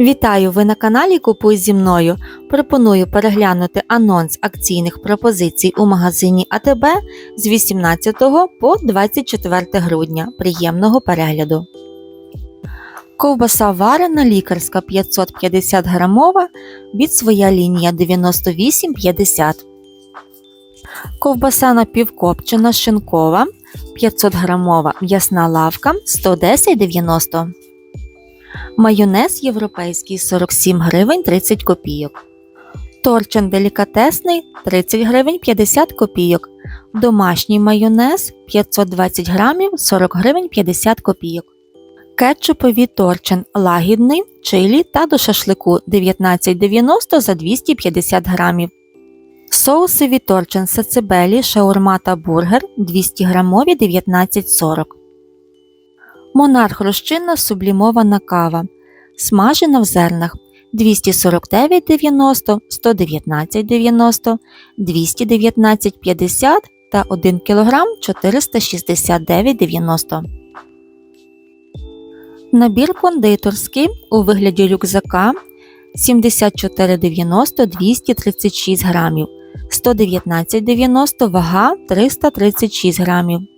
Вітаю! Ви на каналі Купуй зі мною. Пропоную переглянути анонс акційних пропозицій у магазині АТБ з 18 по 24 грудня. Приємного перегляду. Ковбаса варена лікарська 550 грамова від своя лінія 98,50. Ковбаса напівкопчена шинкова 500 грамова м'ясна лавка 110,90. Майонез європейський 47 гривень 30 копійок. Торчин делікатесний 30 гривень 50 копійок. Домашній майонез 520 грамів 40 гривень 50 копійок. Кетчуповий торчин лагідний, чилі та до шашлику 19,90 за 250 грамів. Соусові торчин сацебелі, шаурма та бургер 200 грамові 19,40. Монарх розчинна сублімована кава. Смажена в зернах 249,90, 119,90, 219,50 та 1 кг 469,90. Набір кондитерський у вигляді рюкзака 74,90 236 грамів, 119,90 вага 336 грамів.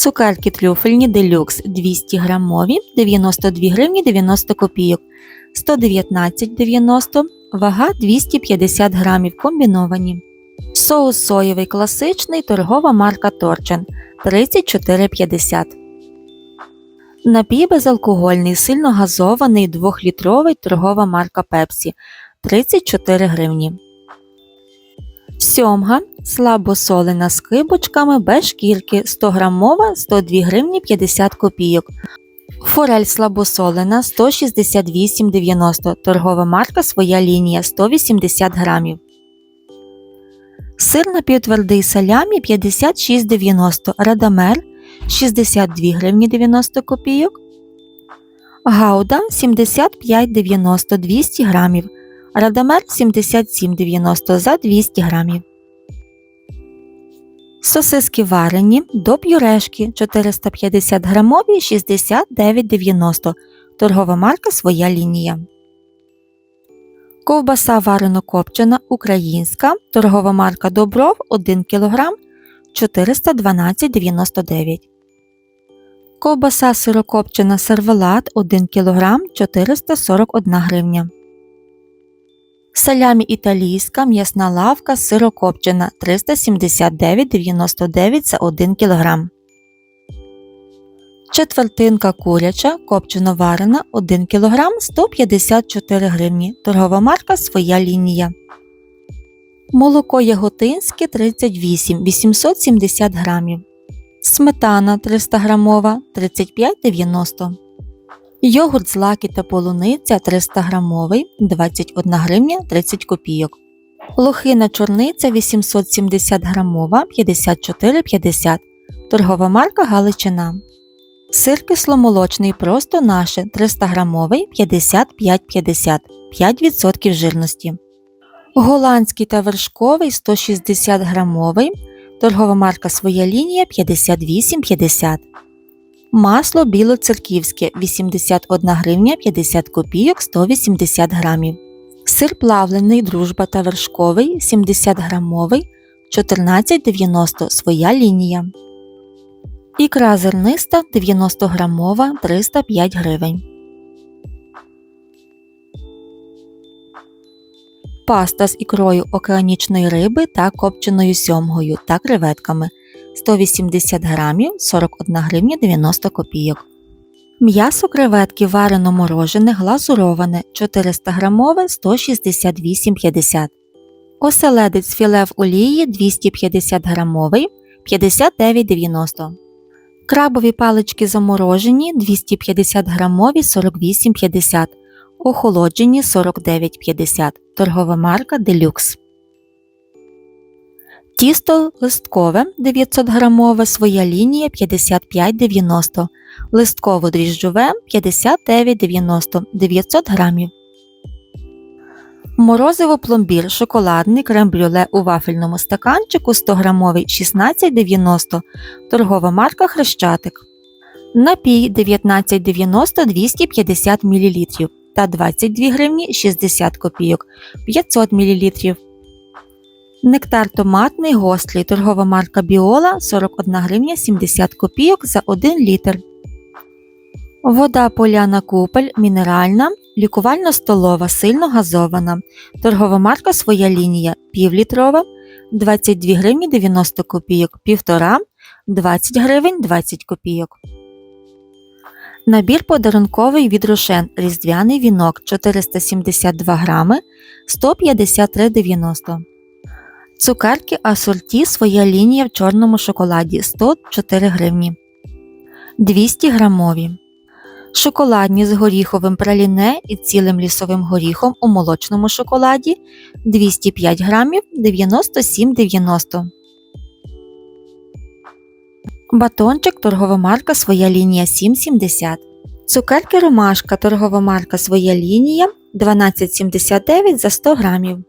Цукерки трюфельні делюкс 200 грамові 92 гривні 90 копійок, 119,90 вага 250 грамів комбіновані. Соус соєвий класичний торгова марка Торчин 34,50. Напій безалкогольний сильно газований 2-літровий торгова марка Пепсі 34 гривні. Сьомга слабосолена з кибочками без шкірки 100 грамова 102 гривні 50 копійок. Форель слабосолена 168,90 торгова марка своя лінія 180 грамів. Сир напівтвердий салямі 56,90 Радамер 62 гривні 90 копійок. Гауда 75,90 200 грамів. Радамер 77,90 за 200 грамів. Сосиски варені до пюрешки 450 грамові 69,90. Торгова марка своя лінія. Ковбаса варено копчена українська. Торгова марка Добров 1 кг 412,99. Ковбаса сирокопчена сервелат 1 кг 441 гривня. Салямі італійська м'ясна лавка сирокопчена 379,99 за 1 кг. Четвертинка куряча копчено варена 1 кг 154 гривні. Торгова марка своя лінія. Молоко яготинське 38 870 грамів. Сметана 300 грамова 35,90 Йогурт з лаки та полуниця 300 грамовий 21 гривня 30 копійок. Лохина чорниця 870 грамова 54,50 Торгова марка Галичина. Сир кисломолочний просто наше 300 грамовий 55,50 5% жирності. Голландський та вершковий 160 грамовий. Торгова марка своя лінія 58,50 Масло білоцерківське 81 гривня 50 копійок 180 грамів. Сир плавлений дружба та вершковий 70 грамовий 14,90 своя лінія. Ікра зерниста 90 грамова 305 гривень. Паста з ікрою океанічної риби та копченою сьомгою та креветками 180 грамів 41 гривня 90 копійок. М'ясо креветки варено морожене глазуроване 400 грамове 168,50 Оселедець філе в олії 250 грамовий 59,90 Крабові палички заморожені 250 грамові 48,50 Охолоджені 49,50 Торгова марка Deluxe Тісто листкове 900 грамове, своя лінія 55,90, листково дріжджове 59,90 900 грамів. Морозиво пломбір шоколадний крем-брюле у вафельному стаканчику 100 грамовий 16,90, торгова марка Хрещатик. Напій 19,90 250 мл та 22 гривні 60 копійок 500 мл. Нектар томатний гострий торгова марка Біола 41 гривня 70 копійок за 1 літр. Вода поляна купель мінеральна, лікувально-столова, сильно газована. Торгова марка своя лінія півлітрова 22 гривні 90 копійок, півтора 20 гривень 20 копійок. Набір подарунковий від Рошен Різдвяний вінок 472 грами 153,90. Цукерки асорті своя лінія в чорному шоколаді 104 гривні. 200 грамові. Шоколадні з горіховим праліне і цілим лісовим горіхом у молочному шоколаді 205 грамів 97,90. Батончик торгова марка своя лінія 7,70. Цукерки ромашка торгова марка своя лінія 12,79 за 100 грамів.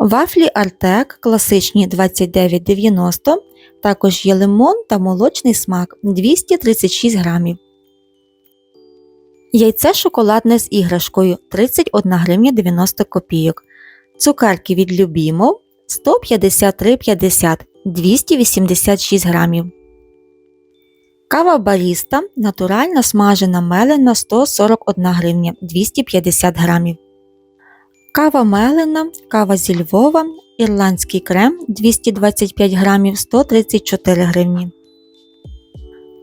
Вафлі Артек класичні 29,90. Також є лимон та молочний смак 236 грамів. Яйце шоколадне з іграшкою 31 гривня 90 копійок. Цукерки від Любімов 153,50 286 грамів. Кава баріста натуральна смажена мелена 141 гривня 250 грамів. Кава мелена, кава зі Львова, ірландський крем 225 грамів 134 гривні.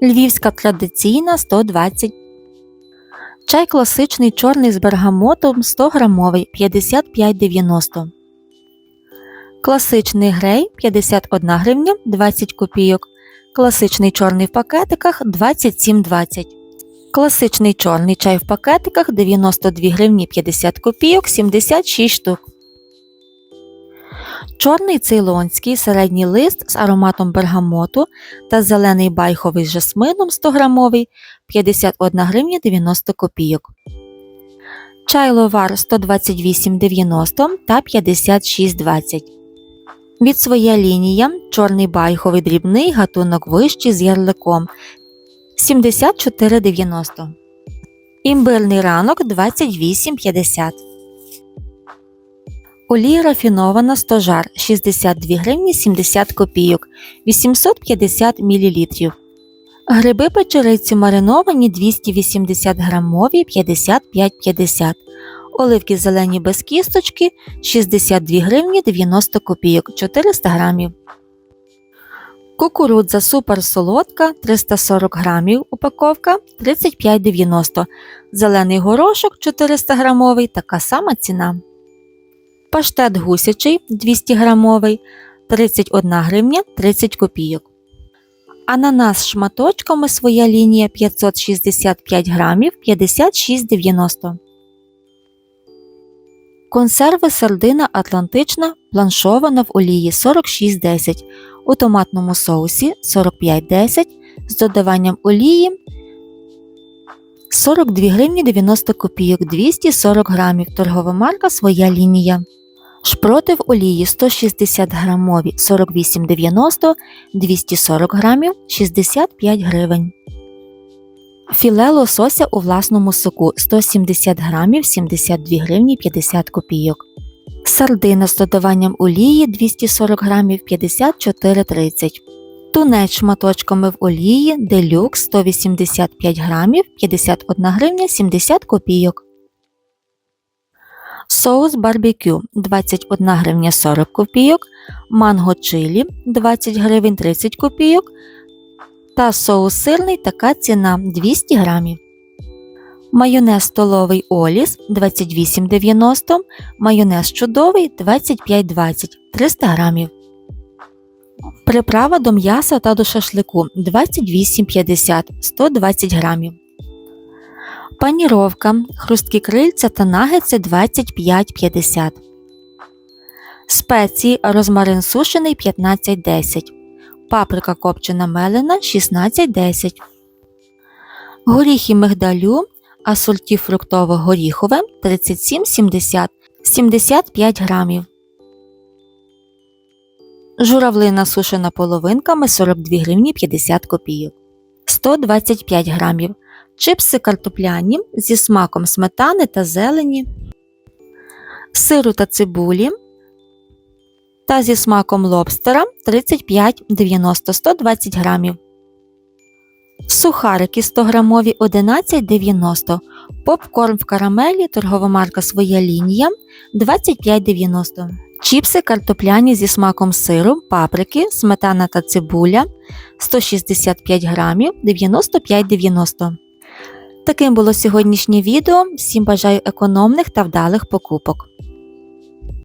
Львівська традиційна 120 Чай класичний чорний з бергамотом 100 грамовий 55,90. Класичний грей 51 гривня 20 копійок. Класичний чорний в пакетиках 27,20. Класичний чорний чай в пакетиках 92 гривні 50 копійок 76 штук. Чорний цейлонський середній лист з ароматом бергамоту та зелений байховий з жасмином 100 грамовий 51 гривня 90 копійок. Чай ловар 128,90 та 56,20. Від своя лінія чорний байховий дрібний гатунок вищий з ярликом 74,90. Імбирний ранок 28,50. Олія рафінована стожар 62 гривні 70 копійок 850 мл. Гриби печериці мариновані 280 грамові 55,50. Оливки зелені без кісточки 62 гривні 90 копійок 400 грамів. Кукурудза супер солодка 340 грамів упаковка 35,90. Зелений горошок 400 грамовий така сама ціна. Паштет гусячий 200 грамовий 31 гривня 30 копійок. Ананас шматочками своя лінія 565 грамів 56,90. Консерви сардина Атлантична бланшована в олії 46,10, у томатному соусі 45,10 з додаванням олії 42 гривні 90 копійок 240 грамів. Торгова марка своя лінія. Шпроти в олії 160 грамові 48,90 240 грамів 65 гривень. Філе лосося у власному соку 170 грамів 72 гривні 50 копійок. Сардина з додаванням олії 240 грамів 54,30. Тунець шматочками в олії делюкс 185 грамів 51 гривня 70 копійок. Соус барбекю 21 гривня 40 копійок, манго чилі 20 гривень 30 копійок та соус сирний така ціна 200 грамів. Майонез столовий Оліс 28,90, майонез чудовий 25,20 300 грамів. Приправа до м'яса та до шашлику 28,50 120 грамів. Паніровка, хрусткі крильця та нагетси 25,50. Спеції розмарин сушений 15,10. Паприка копчена мелена 16,10. Горіхи мигдалю, асорті фруктово-горіхове 37,70 75 грамів. Журавлина сушена половинками 42 гривні 50 копійок. 125 грамів, чипси картопляні зі смаком сметани та зелені, сиру та цибулі та зі смаком лобстера 35,90 120 грамів. Сухарики 100 грамові 11,90. Попкорн в карамелі, торгова марка Своя лінія 25,90. Чіпси картопляні зі смаком сиру, паприки, сметана та цибуля 165 грамів 95,90. Таким було сьогоднішнє відео. Всім бажаю економних та вдалих покупок.